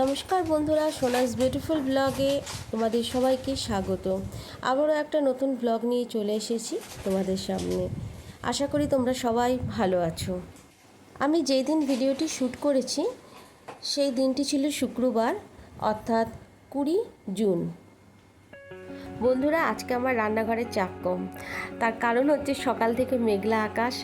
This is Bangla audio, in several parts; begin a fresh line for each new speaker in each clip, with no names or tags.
নমস্কার বন্ধুরা, সোনাস বিউটিফুল ব্লগে তোমাদের সবাইকে স্বাগত। আবারও একটা নতুন ব্লগ নিয়ে চলে এসেছি তোমাদের সামনে। আশা করি তোমরা সবাই ভালো আছো। আমি যেই দিন ভিডিওটি শ্যুট করেছি, সেই দিনটি ছিল শুক্রবার, অর্থাৎ কুড়ি জুন। বন্ধুরা, আজকে আমার রান্নাঘরে চাপ কম। তার কারণ হচ্ছে সকাল থেকে মেঘলা আকাশ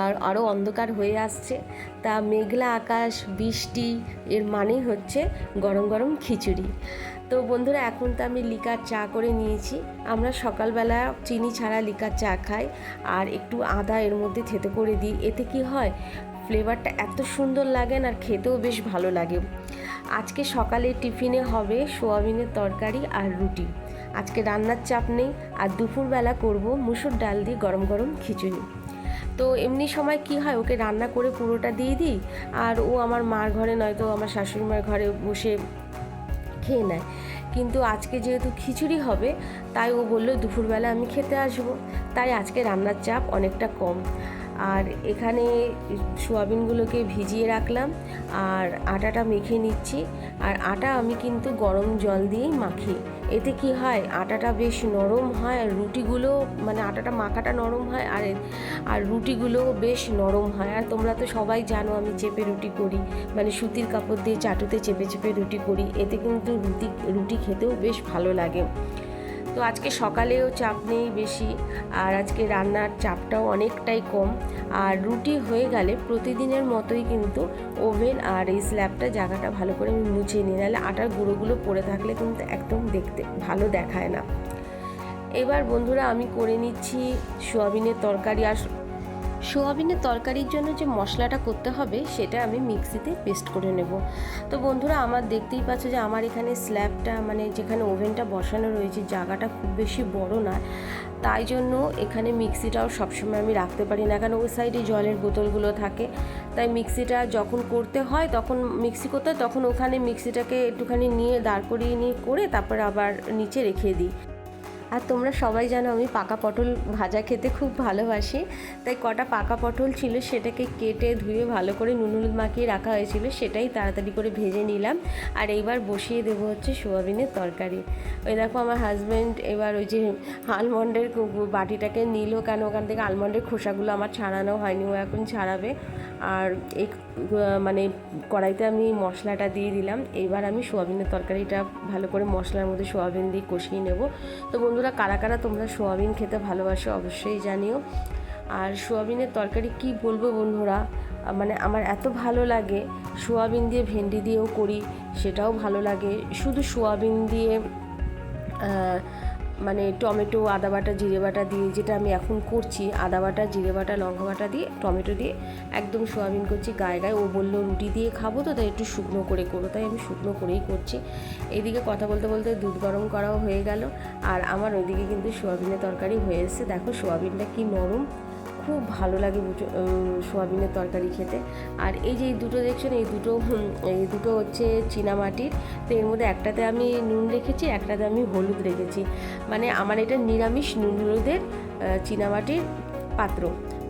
আর আরও অন্ধকার হয়ে আসছে। তা মেঘলা আকাশ, বৃষ্টি, এর মানেই হচ্ছে গরম গরম খিচুড়ি। তো বন্ধুরা, এখন তো আমি লিকার চা করে নিয়েছি। আমরা সকালবেলা চিনি ছাড়া লিকার চা খাই আর একটু আদা এর মধ্যে থেতে করে দিই। এতে কি হয়? ফ্লেভারটা এত সুন্দর লাগে আর খেতেও বেশ ভালো লাগে। আজকে সকালে টিফিনে হবে সোয়াবিনের তরকারি আর রুটি। আজকে রান্নার চাপ নেই, আর দুপুরবেলা করব মুসুর ডাল দিয়ে গরম গরম খিচুড়ি। তো এমনি সময় কি হয়, ওকে রান্না করে পুরোটা দিয়ে দিই, আর ও আমার মার ঘরে নয়তো আমার শাশুড়ি মার ঘরে বসে খেয়ে নেয়। কিন্তু আজকে যেহেতু খিচুড়ি হবে, তাই ও বলল দুপুরবেলা আমি খেতে আসব। তাই আজকে রান্নার চাপ অনেকটা কম। আর এখানে সোয়াবিনগুলোকে ভিজিয়ে রাখলাম, আর আটাটা মেখে নিচ্ছি। আর আটা আমি কিন্তু গরম জল দিয়েই মাখি। এতে কি হয়? আটাটা বেশ নরম হয় রুটিগুলো মানে আটাটা মাখাটা নরম হয় আর আর রুটিগুলো বেশ নরম হয়। আর তোমরা তো সবাই জানো আমি চেপে রুটি করি। মানে সুতির কাপড় দিয়ে চাটুতে চেপে চেপে রুটি করি। এতে কিন্তু রুটি রুটি খেতেও বেশ ভালো লাগে। তো আজকে সকালেও চাপ নেই বেশি, আর আজকে রান্নার চাপটাও অনেকটাই কম। আর রুটি হয়ে গেলে প্রতিদিনের মতোই কিন্তু ওভেন আর এই স্ল্যাবটা জায়গাটা ভালো করে আমি মুছে নিই, নাহলে আটার গুঁড়োগুলো পড়ে থাকলে কিন্তু একদম দেখতে ভালো দেখায় না। এবার বন্ধুরা আমি করে নিচ্ছি সোয়াবিনের তরকারি। আর সোয়াবিনের তরকারির জন্য যে মশলাটা করতে হবে, সেটা আমি মিক্সিতে পেস্ট করে নেব। তো বন্ধুরা, আমার দেখতেই পাচ্ছ যে আমার এখানে স্ল্যাবটা মানে যেখানে ওভেনটা বসানো রয়েছে, জায়গাটা খুব বেশি বড় না। তাই জন্য এখানে মিক্সিটাও সবসময় আমি রাখতে পারি না, কারণ ওই সাইডে জলের বোতলগুলো থাকে। তাই মিক্সিটা যখন করতে হয়, তখন মিক্সি করতে হয়, তখন ওখানে মিক্সিটাকে একটুখানি নিয়ে, দাঁড় করিয়ে নিয়ে করে তারপর আবার নিচে রেখে দিই। আর তোমরা সবাই জানো আমি পাকা পটল ভাজা খেতে খুব ভালোবাসি। তাই কটা পাকা পটল ছিল সেটাকে কেটে ধুয়ে ভালো করে নুন হলুদ মাখিয়ে রাখা হয়েছিল, সেটাই তাড়াতাড়ি করে ভেজে নিলাম। আর এইবার বসিয়ে দেবো হচ্ছে সোয়াবিনের তরকারি। ওই দেখো আমার হাজব্যান্ড এবার ওই যে আলমন্ডের বাটিটাকে নিল কেন? ওখান থেকে আলমন্ডের খোসাগুলো আমার ছাড়ানো হয়নি, ও এখন ছাড়াবে। আর এই মানে কড়াইতে আমি মশলাটা দিয়ে দিলাম। এবার আমি সোয়াবিনের তরকারিটা ভালো করে মশলার মধ্যে সোয়াবিন দিয়ে কষিয়ে নেব। তো বন্ধুরা, কারা কারা তোমরা সোয়াবিন খেতে ভালোবাসো অবশ্যই জানিও। আর সোয়াবিনের তরকারি কি বলব বন্ধুরা মানে আমার এত ভালো লাগে। সোয়াবিন দিয়ে ভেন্ডি দিয়েও করি, সেটাও ভালো লাগে। শুধু সোয়াবিন দিয়ে মানে টমেটো, আদা বাটা, জিরে বাটা দিয়ে যেটা আমি এখন করছি, আদা বাটা, জিরে বাটা, লঙ্কা বাটা দিয়ে, টমেটো দিয়ে একদম সোয়াবিন করছি গায়ে গায়ে। ও বলল, রুটি দিয়ে খাব তো, তাই একটু শুকনো করে করো। তাই আমি শুকনো করেই করছি। এদিকে কথা বলতে বলতে দুধ গরম করাও হয়ে গেল। আর আমার ওইদিকে কিন্তু সোয়াবিনের তরকারি হয়ে এসছে। দেখো সোয়াবিনটা কি নরম। খুব ভালো লাগে সোয়াবিনের তরকারি খেতে। আর এই যে এই দুটো দেখছেন এই দুটো এই দুটো হচ্ছে চীনামাটির। তো এর মধ্যে একটাতে আমি নুন রেখেছি, একটাতে আমি হলুদ রেখেছি। মানে আমার এটা নিরামিষ নুন হলুদের চীনামাটির পাত্র।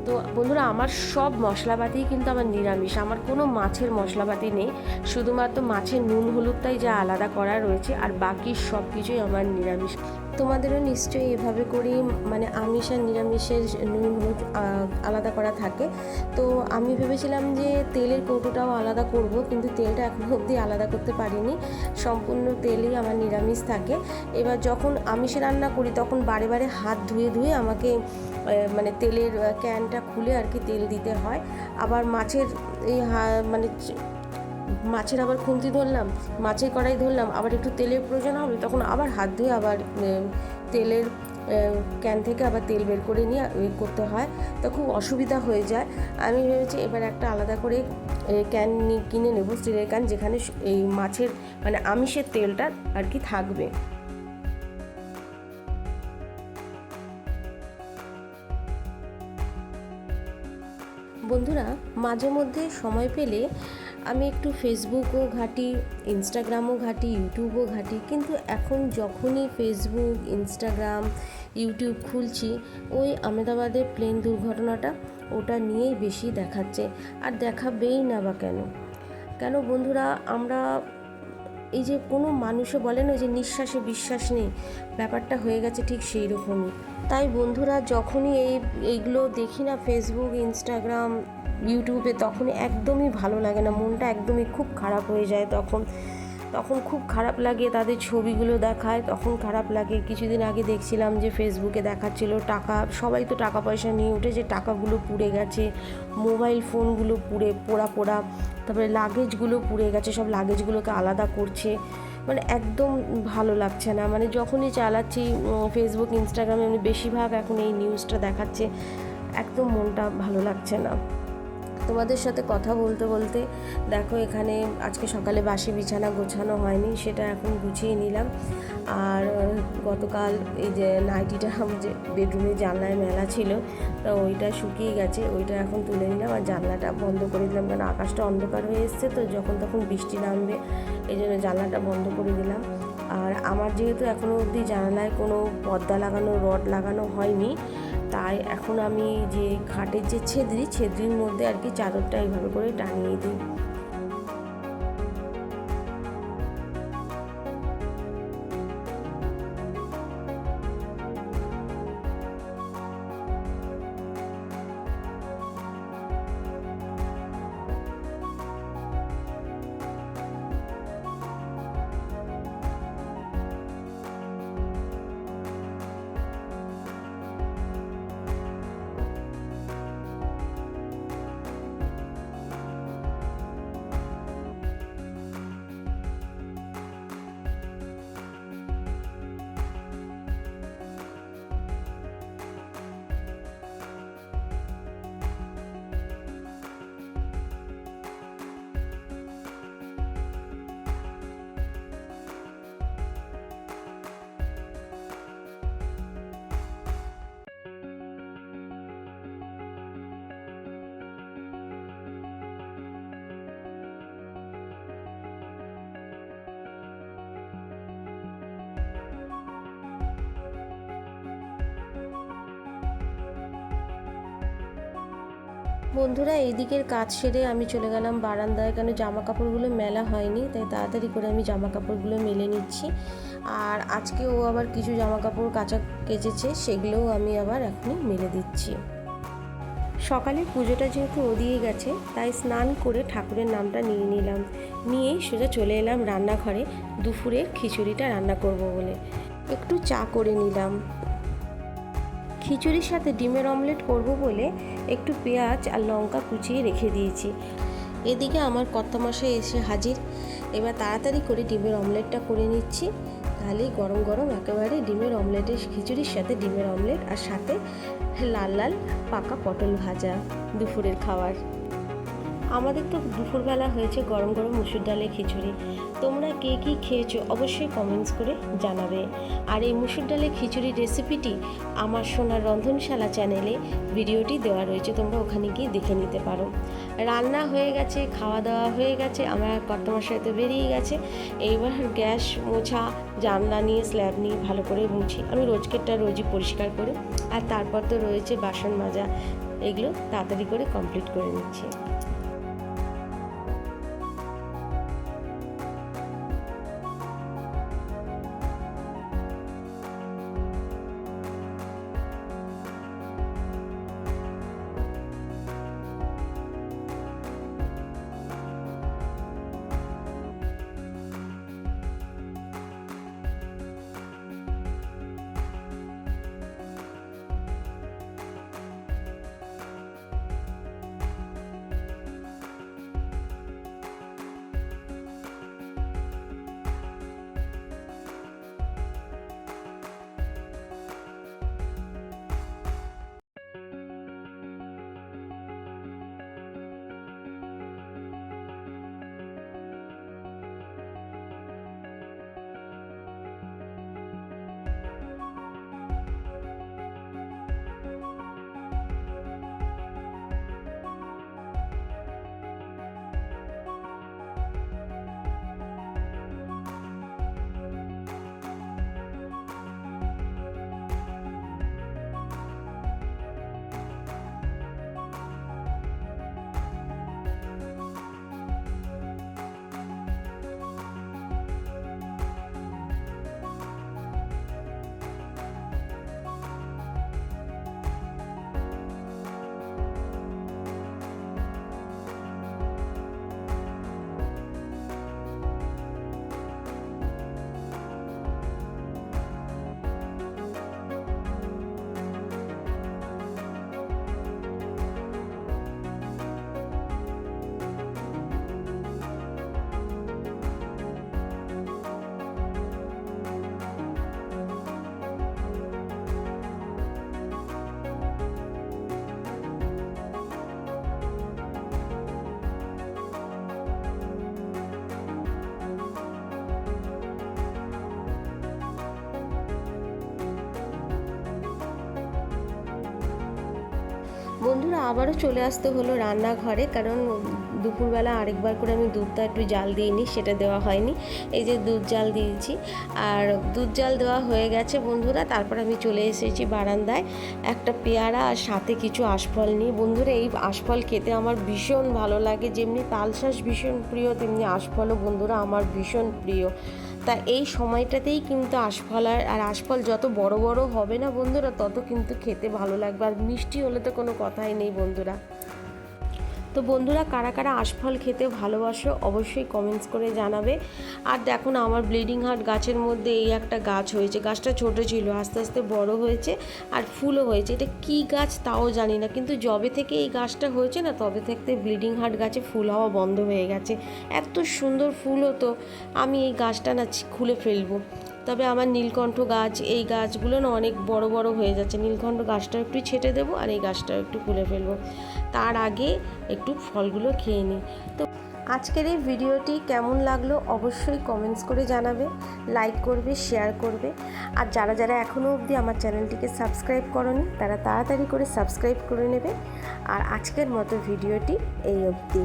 তো বন্ধুরা, আমার সব মশলাপাতি কিন্তু আমার নিরামিষ। আমার কোনো মাছের মশলাপাতি নেই। শুধুমাত্র মাছের নুন হলুদটাই যা আলাদা করা রয়েছে, আর বাকি সব কিছুই আমার নিরামিষ। তোমাদেরও নিশ্চয়ই এভাবে করেই মানে আমিষ আর নিরামিষের নুন আলাদা করা থাকে। তো আমি ভেবেছিলাম যে তেলের কৌটোটাও আলাদা করব, কিন্তু তেলটা এখনও অবধি আলাদা করতে পারিনি। সম্পূর্ণ তেলেই আমার নিরামিষ থাকে। এবার যখন আমিষে রান্না করি, তখন বারে বারে হাত ধুয়ে ধুয়ে আমাকে মানে তেলের ক্যানটা খুলে আর কি তেল দিতে হয়। আবার মাছের এই মানে মাছের আবার খুন্তি ধরলাম, মাছের কড়াই ধরলাম, আবার একটু তেলের প্রয়োজন হবে, তখন আবার হাত ধুয়ে আবার তেলের ক্যান থেকে আবার তেল বের করে নিয়ে করতে হয়, তো খুব অসুবিধা হয়ে যায়। আমি ভেবেছি এবার একটা আলাদা করে ক্যান কিনে নেব, স্টিলের ক্যান, যেখানে এই মাছের মানে আমিষের তেলটা আর কি থাকবে। বন্ধুরা, মাঝে মধ্যে সময় পেলে আমি একটু ফেসবুকও ঘাঁটি ইনস্টাগ্রামও ঘাঁটি ইউটিউবও ঘাঁটি, কিন্তু এখন যখনই ফেসবুক ইনস্টাগ্রাম ইউটিউব খুলছি, ওই আমেদাবাদের প্লেন দুর্ঘটনাটা ওটা নিয়েই বেশি দেখাচ্ছে। আর দেখাবেই না বা কেন? কেন বন্ধুরা, আমরা এই যে কোনো মানুষও বলে না যে নিঃশ্বাসে বিশ্বাস নেই, ব্যাপারটা হয়ে গেছে ঠিক সেই রকমই। তাই বন্ধুরা, যখনই এই, এইগুলো দেখি না ফেসবুক ইনস্টাগ্রাম ইউটিউবে তখনই একদমই ভালো লাগে না। মনটা একদমই খুব খারাপ হয়ে যায় তখন। তখন খুব খারাপ লাগে তাদের ছবিগুলো দেখায়, তখন খারাপ লাগে। কিছুদিন আগে দেখছিলাম যে ফেসবুকে দেখাচ্ছিল টাকা, সবাই তো টাকা পয়সা নিয়ে উঠে যে টাকাগুলো পুড়ে গেছে, মোবাইল ফোনগুলো পুড়ে, পোড়া পোড়া, তারপরে লাগেজগুলো পুড়ে গেছে, সব লাগেজগুলোকে আলাদা করছে। মানে একদম ভালো লাগছে না। মানে যখনই চালাচ্ছি ফেসবুক ইনস্টাগ্রামে আমি বেশিরভাগ এখন এই নিউজটা দেখাচ্ছে, একদম মনটা ভালো লাগছে না। তোমাদের সাথে কথা বলতে বলতে, দেখো এখানে আজকে সকালে বাসি বিছানা গোছানো হয়নি, সেটা এখন গুছিয়ে নিলাম। আর গতকাল এই যে নাইটিটা যে বেডরুমে জানলায় মেলা ছিল, তো ওইটা শুকিয়ে গেছে, ওইটা এখন তুলে নিলাম আর জানলাটা বন্ধ করে দিলাম, কারণ আকাশটা অন্ধকার হয়ে এসছে, তো যখন তখন বৃষ্টি নামবে এই জন্য জানলাটা বন্ধ করে দিলাম। আর আমার যেহেতু এখনও অবধি জানালায় কোনো পর্দা লাগানো, রড লাগানো হয়নি তাই এখন আমি যে খাটের যে ছেদরি, ছেদরির মধ্যে আর কি চাদরটা এইভাবে করে টানিয়ে দিই। বন্ধুরা, এইদিকের কাজ সেরে আমি চলে গেলাম বারান্দায়। কেন জামা কাপড়গুলো মেলা হয়নি, তাই তাড়াতাড়ি করে আমি জামা কাপড়গুলো মেলে নিচ্ছি। আর আজকে ও আবার কিছু জামা কাপড় কাঁচা কেচেছে, সেগুলোও আমি আবার এখনই মেলে দিচ্ছি। সকালে পুজোটা যেহেতু ও দিয়ে গেছে, তাই স্নান করে ঠাকুরের নামটা নিয়ে নিলাম। নিয়েই সোজা চলে এলাম রান্নাঘরে দুপুরের খিচুড়িটা রান্না করব বলে। একটু চা করে নিলাম। খিচুড়ির সাথে ডিমের অমলেট করব বলে একটু পেঁয়াজ আর লঙ্কা কুচিয়ে রেখে দিয়েছি। এদিকে আমার কর্তামশাই এসে হাজির। এবার তাড়াতাড়ি করে ডিমের অমলেটটা করে নিচ্ছি। তাহলেই গরম গরম একেবারে ডিমের অমলেটের খিচুড়ির সাথে ডিমের অমলেট আর সাথে লাল লাল পাকা পটল ভাজা দুপুরের খাবার। আমাদের তো দুপুরবেলা হয়েছে গরম গরম মুসুর ডালের খিচুড়ি। তোমরা কে কী খেয়েছো অবশ্যই কমেন্টস করে জানাবে। আর এই মুসুর ডালের খিচুড়ির রেসিপিটি আমার সোনার রন্ধনশালা চ্যানেলে ভিডিওটি দেওয়া রয়েছে, তোমরা ওখানে গিয়ে দেখে নিতে পারো। রান্না হয়ে গেছে, খাওয়া দাওয়া হয়ে গেছে, আমার কর্তমার সাথে বেরিয়ে গেছে। এইবার গ্যাস, মোছা, জানলা নিয়ে স্ল্যাব নিয়ে ভালো করে মুছি। আমি রোজকেরটা রোজই পরিষ্কার করে। আর তারপর তো রয়েছে বাসন মাজা। এগুলো তাড়াতাড়ি করে কমপ্লিট করে নিচ্ছি। বন্ধুরা, আবারও চলে আসতে হলো রান্নাঘরে, কারণ দুপুরবেলা আরেকবার করে আমি দুধটা একটু জাল দিইনি, সেটা দেওয়া হয়নি। এই যে দুধ জাল দিয়েছি, আর দুধ জাল দেওয়া হয়ে গেছে বন্ধুরা, তারপর আমি চলে এসেছি বারান্দায়। একটা পেয়ারা আর সাথে কিছু আশফল নিয়ে। বন্ধুরা, এই আশফল খেতে আমার ভীষণ ভালো লাগে, যেমনি তালশাঁস ভীষণ প্রিয়, তেমনি আশফলও বন্ধুরা আমার ভীষণ প্রিয়। তা এই সময়টাতেই কিন্তু আশফল আর আর আশফল যত বড় বড় হবে না বন্ধুরা, তত কিন্তু খেতে ভালো লাগবে। আর মিষ্টি হলে তো কোনো কথাই নেই বন্ধুরা। তো বন্ধুরা কারা কারা আশফল খেতে ভালোবাসো অবশ্যই কমেন্টস করে জানাবে। আর দেখো না আমার ব্লিডিং হার্ট গাছের মধ্যে এই একটা গাছ হয়েছে। গাছটা ছোট ছিল, আস্তে আস্তে বড় হয়েছে আর ফুলও হয়েছে। এটা কি গাছ তাও জানি না, কিন্তু যবে থেকে এই গাছটা হয়েছে না, তবে থেকে ব্লিডিং হার্ট গাছে ফুল হওয়া বন্ধ হয়ে গেছে। এত সুন্দর ফুল হতো, আমি এই গাছটা না খুলে ফেলব। তবে আমার নীলকণ্ঠ গাছ, এই গাছগুলো না অনেক বড় বড় হয়ে যাচ্ছে। নীলকণ্ঠ গাছটা একটু ছেটে দেবো আর এই গাছটা একটু খুলে ফেলব। তার আগে একটু ফলগুলো খেয়ে নিই। তো আজকের এই ভিডিওটি কেমন লাগল অবশ্যই কমেন্টস করে জানাবে লাইক করবে শেয়ার করবে। আর যারা যারা এখনও অবধি আমার চ্যানেলটিকে সাবস্ক্রাইব করনি, তারা তাড়াতাড়ি করে সাবস্ক্রাইব করে নেবে। আর আজকের মতো ভিডিওটি এই অবধি।